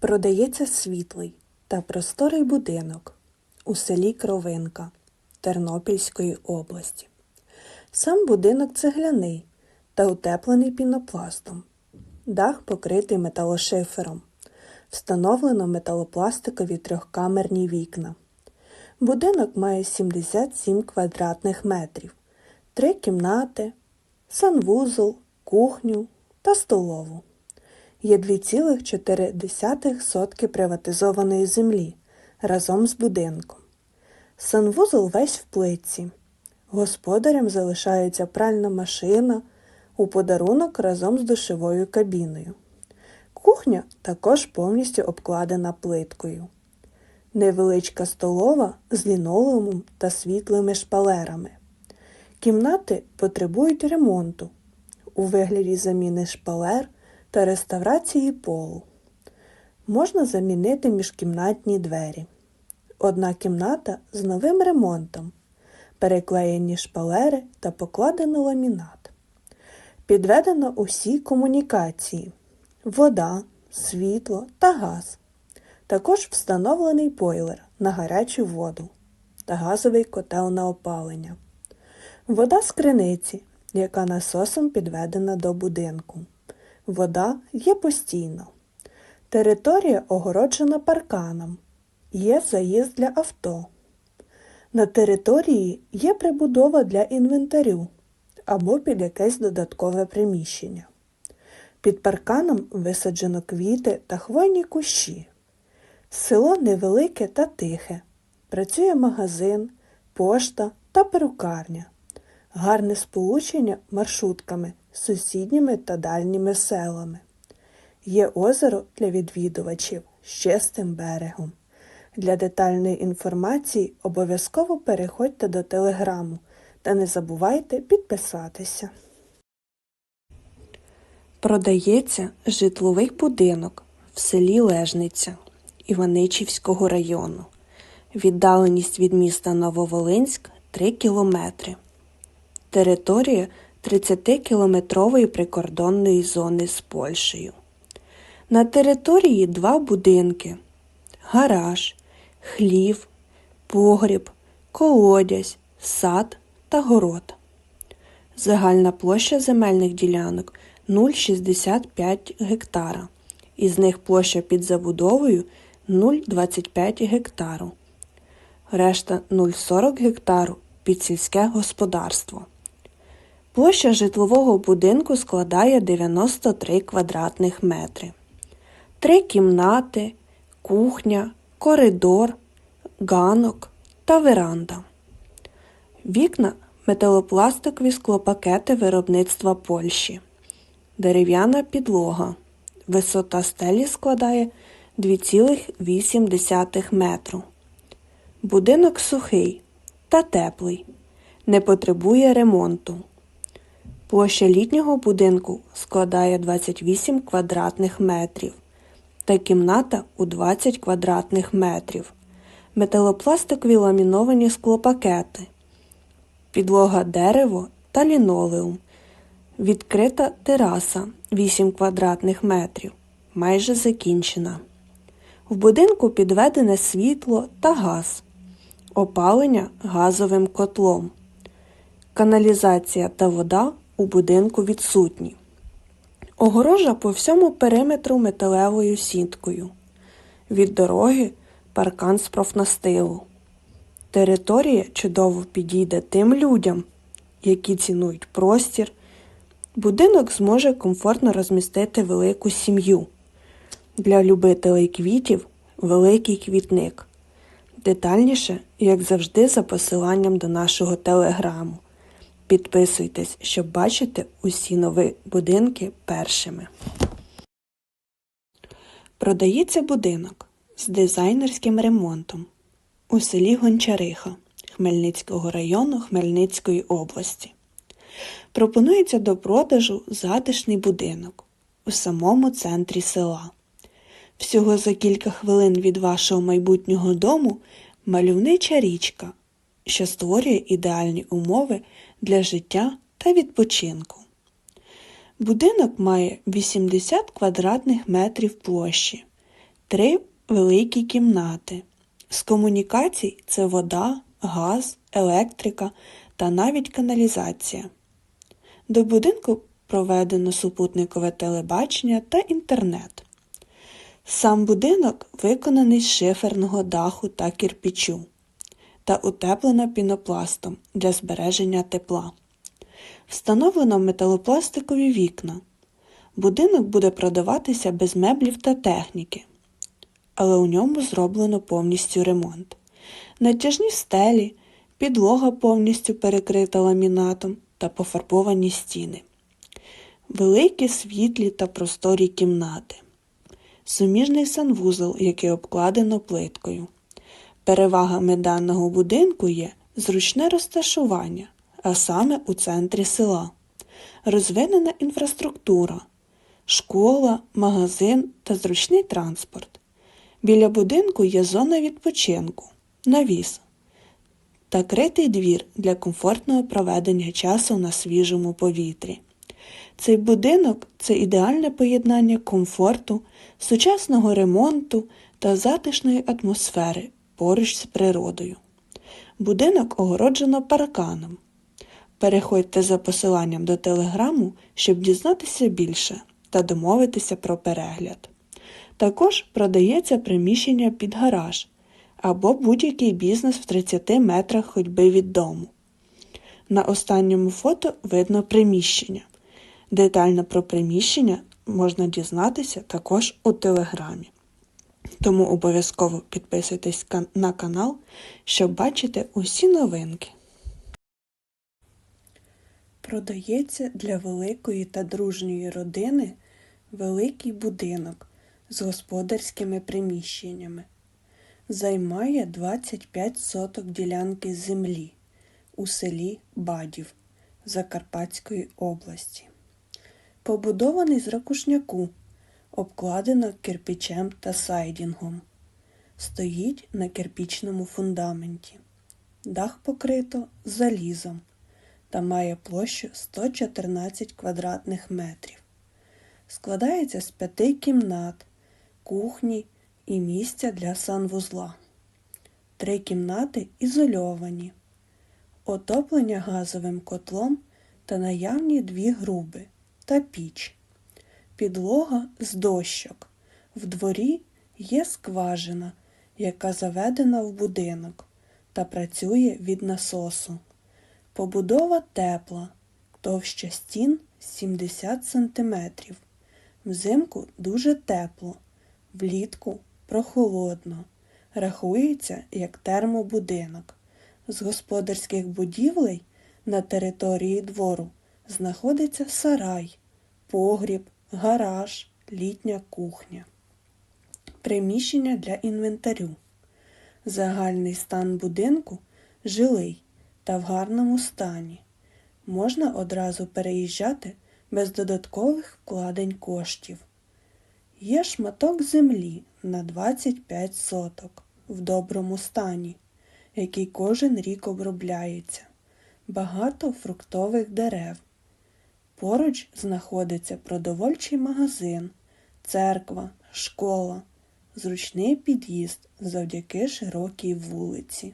Продається світлий та просторий будинок у селі Кровинка Тернопільської області. Сам будинок цегляний та утеплений пінопластом. Дах покритий металошифером. Встановлено металопластикові трьохкамерні вікна. Будинок має 77 квадратних метрів, три кімнати, санвузол, кухню та столову. Є 2,4 сотки приватизованої землі разом з будинком. Санвузол весь в плитці. Господарям залишається пральна машина у подарунок разом з душовою кабіною. Кухня також повністю обкладена плиткою. Невеличка столова з лінолеумом та світлими шпалерами. Кімнати потребують ремонту у вигляді заміни шпалер та реставрації полу. Можна замінити міжкімнатні двері. Одна кімната з новим ремонтом, переклеєні шпалери та покладено ламінат. Підведено усі комунікації вода, світло та газ. Також встановлений бойлер на гарячу воду та газовий котел на опалення. Вода з криниці, яка насосом підведена до будинку. Вода є постійно. Територія огороджена парканом. Є заїзд для авто. На території є прибудова для інвентарю або під якесь додаткове приміщення. Під парканом висаджено квіти та хвойні кущі. Село невелике та тихе. Працює магазин, пошта та перукарня. Гарне сполучення маршрутками сусідніми та дальніми селами. Є озеро для відвідувачів з чистим берегом. Для детальної інформації обов'язково переходьте до телеграму та не забувайте підписатися. Продається житловий будинок в селі Лежниця Іваничівського району. Віддаленість від міста Нововолинськ 3 кілометри. Територія 30-кілометрової прикордонної зони з Польщею. На території два будинки: гараж, хлів, погріб, колодязь, сад та город. Загальна площа земельних ділянок 0,65 гектара. Із них площа під забудовою 0,25 гектару. Решта 0,40 гектару під сільське господарство. Площа житлового будинку складає 93 квадратних метри. Три кімнати, кухня, коридор, ганок та веранда. Вікна металопластикові склопакети виробництва Польщі. Дерев'яна підлога. Висота стелі складає 2,8 метру. Будинок сухий та теплий. Не потребує ремонту. Площа літнього будинку складає 28 квадратних метрів та кімната у 20 квадратних метрів. Металопластикові ламіновані склопакети. Підлога дерево та лінолеум. Відкрита тераса 8 квадратних метрів. Майже закінчена. В будинку підведене світло та газ. Опалення газовим котлом. Каналізація та вода у будинку відсутні. Огорожа по всьому периметру металевою сіткою. Від дороги паркан з профнастилу. Територія чудово підійде тим людям, які цінують простір. Будинок зможе комфортно розмістити велику сім'ю. Для любителей квітів великий квітник. Детальніше, як завжди, за посиланням до нашого телеграму. Підписуйтесь, щоб бачити усі нові будинки першими. Продається будинок з дизайнерським ремонтом у селі Гончариха Хмельницького району Хмельницької області. Пропонується до продажу затишний будинок у самому центрі села. Всього за кілька хвилин від вашого майбутнього дому мальовнича річка, що створює ідеальні умови для життя та відпочинку. Будинок має 80 квадратних метрів площі Три великі кімнати. З комунікацій це вода, газ, електрика та навіть каналізація. До будинку проведено супутникове телебачення та інтернет. Сам будинок виконаний з шиферного даху та кірпічу та утеплено пінопластом для збереження тепла. Встановлено металопластикові вікна. Будинок буде продаватися без меблів та техніки, але у ньому зроблено повністю ремонт. Натяжні стелі, підлога повністю перекрита ламінатом та пофарбовані стіни. Великі світлі та просторі кімнати. Суміжний санвузол, який обкладено плиткою. Перевагами даного будинку є зручне розташування, а саме у центрі села, розвинена інфраструктура, школа, магазин та зручний транспорт. Біля будинку є зона відпочинку, навіс та критий двір для комфортного проведення часу на свіжому повітрі. Цей будинок це ідеальне поєднання комфорту, сучасного ремонту та затишної атмосфери поруч з природою. Будинок огороджено парканом. Переходьте за посиланням до телеграму, щоб дізнатися більше та домовитися про перегляд. Також продається приміщення під гараж або будь-який бізнес в 30 метрах ходьби від дому. На останньому фото видно приміщення. Детально про приміщення можна дізнатися також у телеграмі. Тому обов'язково підписуйтесь на канал, щоб бачити усі новинки. Продається для великої та дружньої родини великий будинок з господарськими приміщеннями. Займає 25 соток ділянки землі у селі Бадів Закарпатської області. Побудований з ракушняку, обкладено кирпичем та сайдінгом. Стоїть на кирпічному фундаменті. Дах покрито залізом та має площу 114 квадратних метрів. Складається з п'яти кімнат, кухні і місця для санвузла. Три кімнати ізольовані, отоплення газовим котлом та наявні дві груби та піч. Підлога з дощок. В дворі є скважина, яка заведена в будинок та працює від насосу. Побудова тепла, товща стін 70 см. Взимку дуже тепло, влітку прохолодно. Рахується як термобудинок. З господарських будівлей на території двору знаходиться сарай, погріб, гараж, літня кухня. Приміщення для інвентарю. Загальний стан будинку жилий та в гарному стані. Можна одразу переїжджати без додаткових вкладень коштів. Є шматок землі на 25 соток в доброму стані, який кожен рік обробляється. Багато фруктових дерев. Поруч знаходиться продовольчий магазин, церква, школа, зручний під'їзд завдяки широкій вулиці.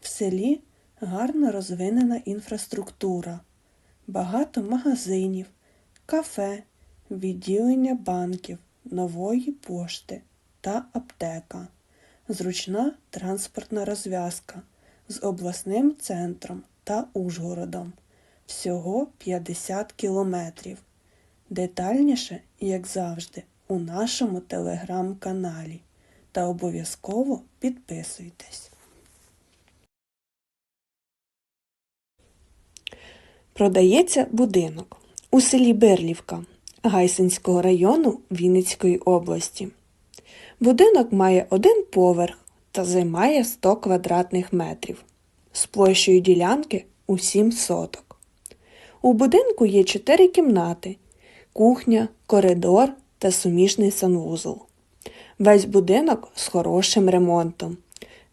В селі гарно розвинена інфраструктура, багато магазинів, кафе, відділення банків, нової пошти та аптека, зручна транспортна розв'язка з обласним центром та Ужгородом. Всього 50 кілометрів. Детальніше, як завжди, у нашому телеграм-каналі. Та обов'язково підписуйтесь. Продається будинок у селі Берлівка Гайсинського району Вінницької області. Будинок має один поверх та займає 100 квадратних метрів з площею ділянки у 7 соток. У будинку є 4 кімнати, кухня, коридор та суміжний санвузол. Весь будинок з хорошим ремонтом.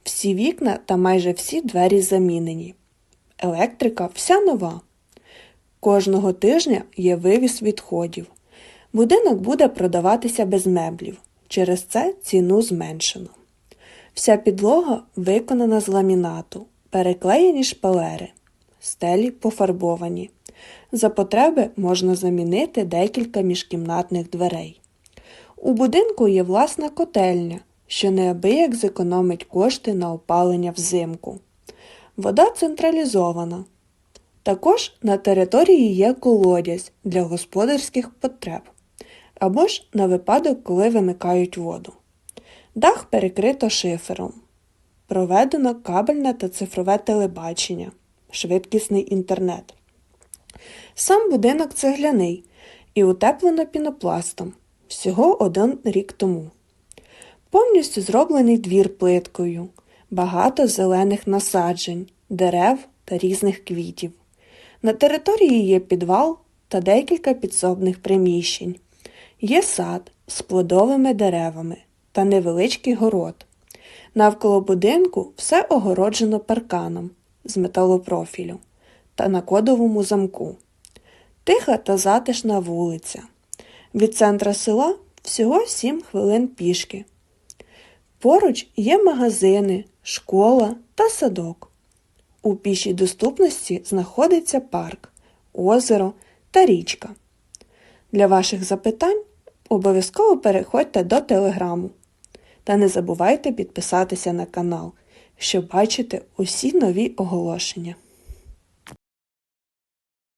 Всі вікна та майже всі двері замінені. Електрика вся нова. Кожного тижня є вивіз відходів. Будинок буде продаватися без меблів через це ціну зменшено. Вся підлога виконана з ламінату, переклеєні шпалери, стелі пофарбовані. За потреби можна замінити декілька міжкімнатних дверей. У будинку є власна котельня, що неабияк зекономить кошти на опалення взимку. Вода централізована. Також на території є колодязь для господарських потреб або ж на випадок, коли вимикають воду. Дах перекрито шифером. Проведено кабельне та цифрове телебачення, швидкісний інтернет. Сам будинок цегляний і утеплено пінопластом всього один рік тому. Повністю зроблений двір плиткою, багато зелених насаджень, дерев та різних квітів. На території є підвал та декілька підсобних приміщень. Є сад з плодовими деревами та невеличкий город. Навколо будинку все огороджено парканом з металопрофілю та на кодовому замку. Тиха та затишна вулиця. Від центра села всього 7 хвилин пішки. Поруч є магазини, школа та садок. У пішій доступності знаходиться парк, озеро та річка. Для ваших запитань обов'язково переходьте до телеграму. Та не забувайте підписатися на канал, щоб бачити усі нові оголошення.